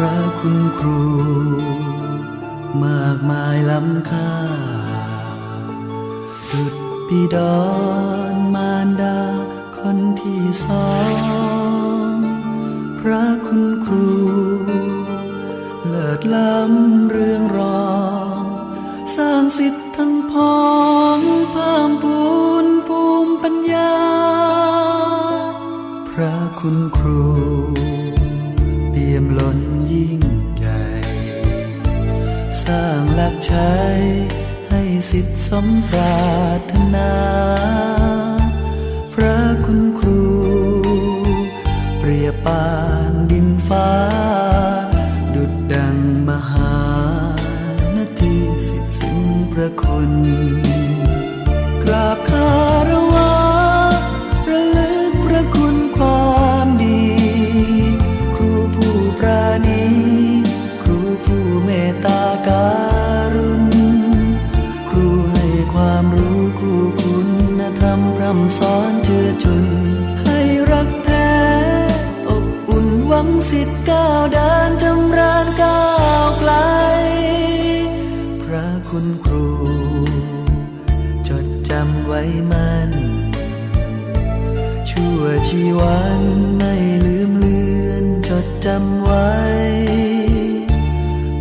พระคุณครู มากมายล้ำค่าดุดบิดอนมารดาคนที่สองพระคุณครู เลิศล้ำเรื่องรอง สร้างสิทธิ์ทั้งพ้องเพิ่มพูนภูมิปัญญา พระคุณครู รักใช้ให้สิทธิสมปรารถนา พระคุณครู เปรียบปานดินฟ้า ดุดดังมหานาทีสิทธิสิ้นพระคุณกราบคา ร่ำสอนเจือจุน ให้รักแท้ อบอุ่นหวังสิทธิ์ก้าวเดินจำริญก้าวไกล พระคุณครู จดจำไว้มันชั่วชีวันไม่ลืมเลือน จดจำไว้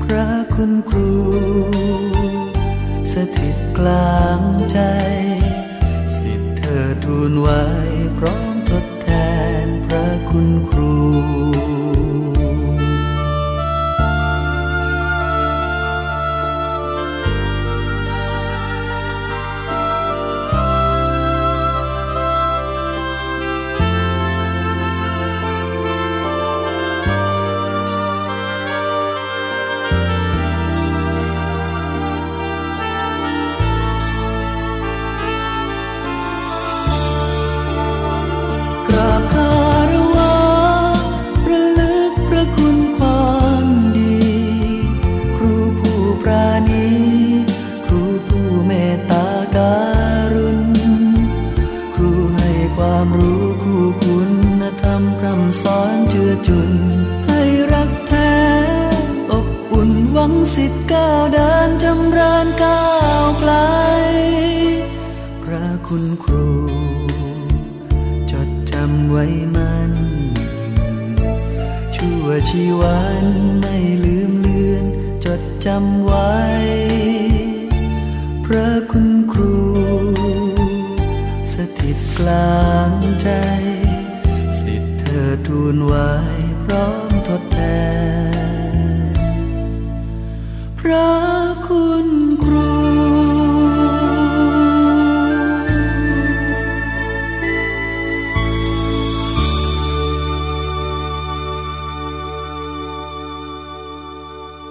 พระคุณครู สถิตกลางใจ อทูลไว้พร้อม จือจุน ให้รักแท้ อบอุ่นหวังสิทธิ์ก้าวเดินจำเริญก้าวไกล พระคุณครู จดจำไว้มัน ชั่วชีวันไม่ลืมเลือน จดจำไว้ พระคุณครู สถิตกลางใจ ธอทูลไว้พร้อมทดแทนพระ